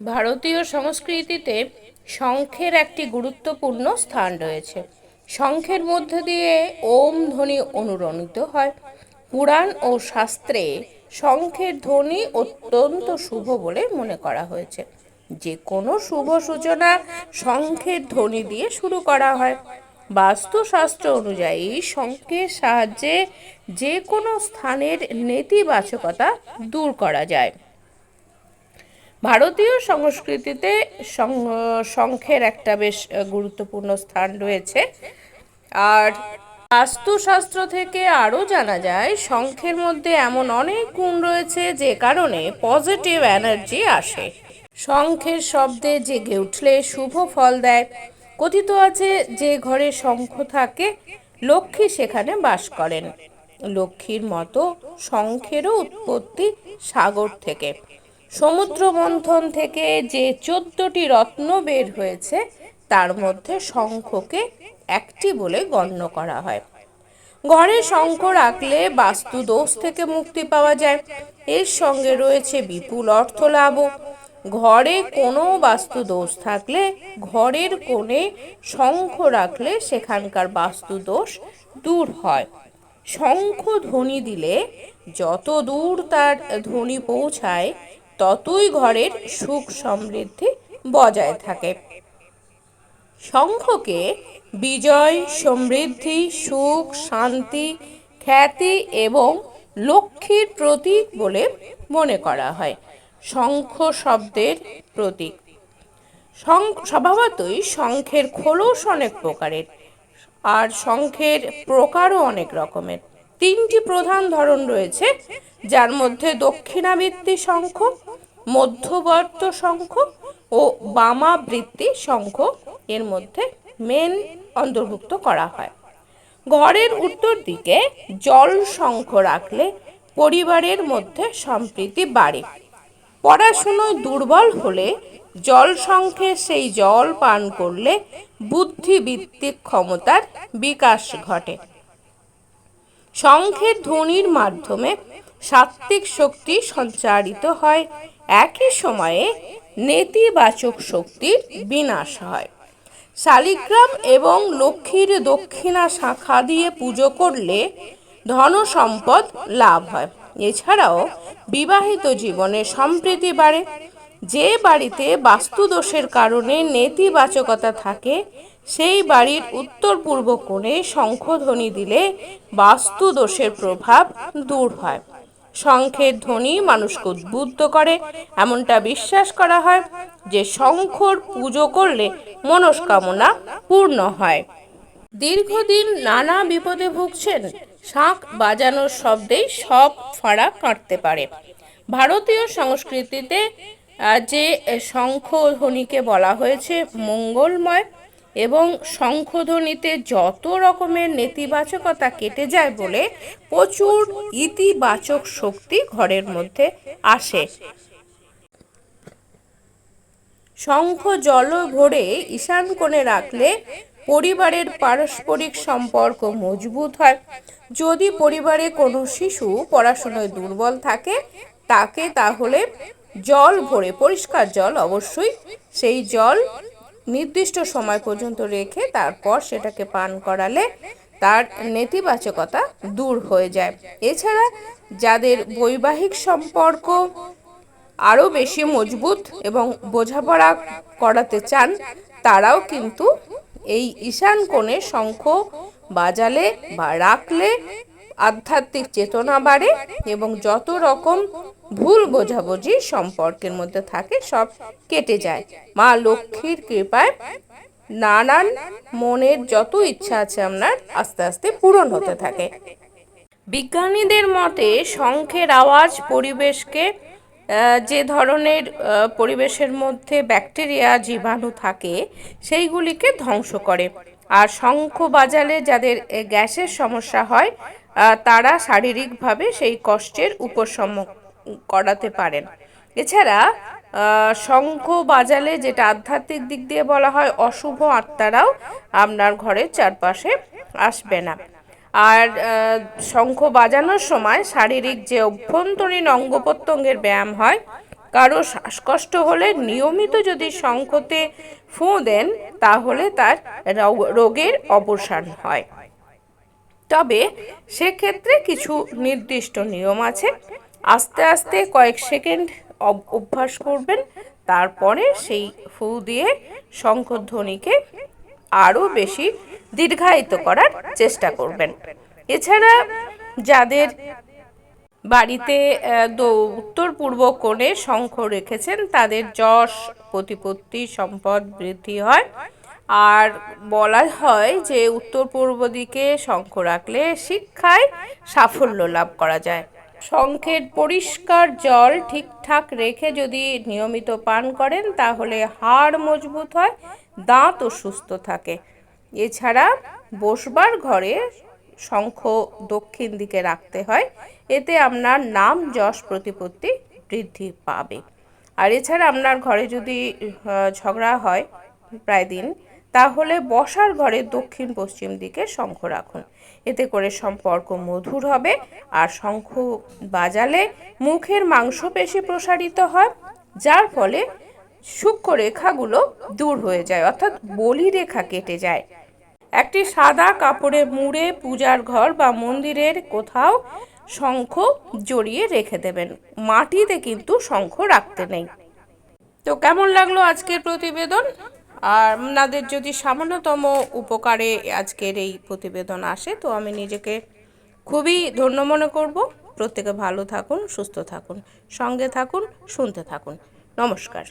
ভারতীয় সংস্কৃতিতে শঙ্খের একটি গুরুত্বপূর্ণ স্থান রয়েছে। শঙ্খের মধ্যে দিয়ে ওম ধ্বনি অনুরণিত হয়। পুরাণ ও শাস্ত্রে শঙ্খের ধ্বনি অত্যন্ত শুভ বলে মনে করা হয়েছে। যে কোনো শুভ সূচনা শঙ্খের ধ্বনি দিয়ে শুরু করা হয়। বাস্তুশাস্ত্র অনুযায়ী শঙ্খের সাহায্যে যে কোনো স্থানের নেতিবাচকতা দূর করা যায়। ভারতীয় সংস্কৃতিতে শঙ্খের একটা বেশ গুরুত্বপূর্ণ স্থান রয়েছে। আর বাস্তুশাস্ত্র থেকে আরও জানা যায়, শঙ্খের মধ্যে এমন অনেক গুণ রয়েছে যে কারণে পজিটিভ এনার্জি আসে। শঙ্খের শব্দে জেগে উঠলে শুভ ফল দেয়। কথিত আছে যে ঘরে শঙ্খ থাকে, লক্ষ্মী সেখানে বাস করেন। লক্ষ্মীর মতো শঙ্খেরও উৎপত্তি সাগর থেকে। সমুদ্র মন্থন থেকে যে চোদ্দটি রত্ন বের হয়েছে, তার মধ্যে শঙ্খকে একটি বলে গণ্য করা হয়। ঘরে শঙ্খ রাখলে বাস্তু দোষ থেকে মুক্তি পাওয়া যায়। এর সঙ্গে রয়েছে বিপুল অর্থ লাভও ঘরে কোনো বাস্তু দোষ থাকলে ঘরের কোণে শঙ্খ রাখলে সেখানকার বাস্তু দোষ দূর হয়। শঙ্খ ধ্বনি দিলে যত দূর তার ধ্বনি পৌঁছায় ততই ঘরের সুখ সমৃদ্ধি বজায় থাকে। শঙ্খকে বিজয়, সমৃদ্ধি, সুখ, শান্তি, খ্যাতি এবং লক্ষ্মীর প্রতীক বলে মনে করা হয়। শঙ্খ শব্দের প্রতীক। স্বভাবতই শঙ্খের খোলস অনেক প্রকারের। আর শঙ্খের প্রকারও অনেক রকমের। তিনটি প্রধান ধরন রয়েছে, যার মধ্যে দক্ষিণাবৃত্তি শঙ্খ, মধ্যবর্ত শঙ্খ ও বামাবৃত্তি শঙ্খ এর মধ্যে মেন অন্তর্ভুক্ত করা হয়। ঘরের উত্তর দিকে জল শঙ্খ রাখলে পরিবারের মধ্যে সম্প্রীতি বাড়ে। পড়াশুনো দুর্বল হলে জল শঙ্খে সেই জল পান করলে বুদ্ধিবৃত্তিক ক্ষমতার বিকাশ ঘটে। শঙ্খের ধ্বনির মাধ্যমে সাত্ত্বিক শক্তি সঞ্চারিত হয়। একই সময়ে নেতিবাচক শক্তির বিনাশ হয়। শালিগ্রাম এবং লক্ষ্মীর দক্ষিণা শাখা দিয়ে পুজো করলে ধন সম্পদ লাভ হয়। এছাড়াও বিবাহিত জীবনে সম্প্রীতি বাড়ে। যে বাড়িতে বাস্তুদোষের কারণে নেতিবাচকতা থাকে সেই বাড়ির উত্তর পূর্ব কোণে শঙ্খধ্বনি দিলে বাস্তুদোষের প্রভাব দূর হয়। শঙ্খের ধ্বনি মানুষকে উদ্বুদ্ধ করে, এমনটা বিশ্বাস করা হয় যে শঙ্খর পুজো করলে মনস্কামনা পূর্ণ হয়। দীর্ঘদিন নানা বিপদে ভুগছেন, শাঁখ বাজানোর শব্দেই সব ফাড়া কাটতে পারে। ভারতীয় সংস্কৃতিতে যে শঙ্খ ধ্বনিকে বলা হয়েছে, মঙ্গলময় এবং শঙ্খধ্বনিতে যত রকমের নেতিবাচকতা কেটে যায় বলে প্রচুর ইতিবাচক শক্তি ঘরের মধ্যে আসে। শঙ্খ জল ভরে ঈশান কোণে রাখলে পরিবারের পারস্পরিক সম্পর্ক মজবুত হয়। যদি পরিবারে কোনো শিশু পড়াশোনায় দুর্বল থাকে, তাকে তাহলে জল ভরে, পরিষ্কার জল অবশ্যই, সেই জল নির্দিষ্ট সময় পর্যন্ত রেখে তারপর সেটাকে পান করালে তার নেতিবাচকতা দূর হয়ে যায়। এছাড়া যাদের বৈবাহিক সম্পর্ক আরও বেশি মজবুত এবং বোঝাপড়া করাতে চান, তারাও কিন্তু এই ঈশান কোণে শঙ্খ বাজালে বা রাখলে আধ্যাত্মিক চেতনা বাড়ে এবং যত রকম ভুল বোঝাবুঝি সম্পর্কের মধ্যে থাকে, সব কেটে যায়। মা লক্ষ্মীর কৃপায় নানান মনের যত ইচ্ছা আছে আপনার আস্তে আস্তে পূরণ হতে থাকে। বিজ্ঞানীদের মতে শঙ্খের আওয়াজ পরিবেশকে যে ধরনের পরিবেশের মধ্যে ব্যাকটেরিয়া, জীবাণু থাকে, সেইগুলিকে ধ্বংস করে। আর শঙ্খ বাজালে যাদের গ্যাসের সমস্যা হয় তারা শারীরিকভাবে সেই কষ্টের উপশম করাতে পারেন। এছাড়া শঙ্খ বাজালে যেটা আধ্যাত্মিক দিক দিয়ে বলা হয় অশুভ আত্মারাও আপনার ঘরের চারপাশে আসবে না। আর শঙ্খ বাজানোর সময় শারীরিক যে অভ্যন্তরীণ অঙ্গ প্রত্যঙ্গের ব্যায়াম হয়, কারও শ্বাসকষ্ট হলে নিয়মিত যদি শঙ্খতে ফুঁ দেন, তাহলে তার রোগের অবসান হয়। তবে সেক্ষেত্রে কিছু নির্দিষ্ট নিয়ম আছে। আস্তে আস্তে কয়েক সেকেন্ড অভ্যাস করবেন, তারপরে সেই ফু দিয়ে শঙ্খধ্বনিকে আরও বেশি দীর্ঘায়িত করার চেষ্টা করবেন। এছাড়া যাদের বাড়িতে উত্তর পূর্ব কোণে শঙ্খ রেখেছেন, তাদের যশ, প্রতিপত্তি, সম্পদ বৃদ্ধি হয়। আর বলা হয় যে, উত্তর পূর্ব দিকে শঙ্খ রাখলে শিক্ষায় সাফল্য লাভ করা যায়। শঙ্খের পরিষ্কার জল ঠিকঠাক রেখে যদি নিয়মিত পান করেন, তাহলে হাড় মজবুত হয়, দাঁতও সুস্থ থাকে। এছাড়া বসবার ঘরে শঙ্খ দক্ষিণ দিকে রাখতে হয়, এতে আপনার নাম, যশ প্রতিপত্তি বৃদ্ধি পাবে। আর এছাড়া আপনার ঘরে যদি ঝগড়া হয়, প্রায় দিন তাহলে বসার ঘরে দক্ষিণ পশ্চিম দিকে শঙ্খ রাখুন। এতে করে সম্পর্ক মধুর হবে আর শঙ্খ বাজালে মুখের মাংসপেশি প্রসারিত হয়, যার ফলে সূক্ষ্ম রেখাগুলো দূর হয়ে যায়, অর্থাৎ বলি রেখা কেটে যায়। একটি সাদা কাপড়ে মুড়ে পূজার ঘর বা মন্দিরের কোথাও শঙ্খ জড়িয়ে রেখে দেবেন। মাটিতে কিন্তু শঙ্খ রাখতে নেই। তো কেমন লাগল আজকের প্রতিবেদন? আর আপনাদের যদি সামান্যতম উপকারে আজকের এই প্রতিবেদন আসে, তো আমি নিজেকে খুবই ধন্য মনে করব। প্রত্যেকে ভালো থাকুন, সুস্থ থাকুন, সঙ্গে থাকুন, শুনতে থাকুন। নমস্কার।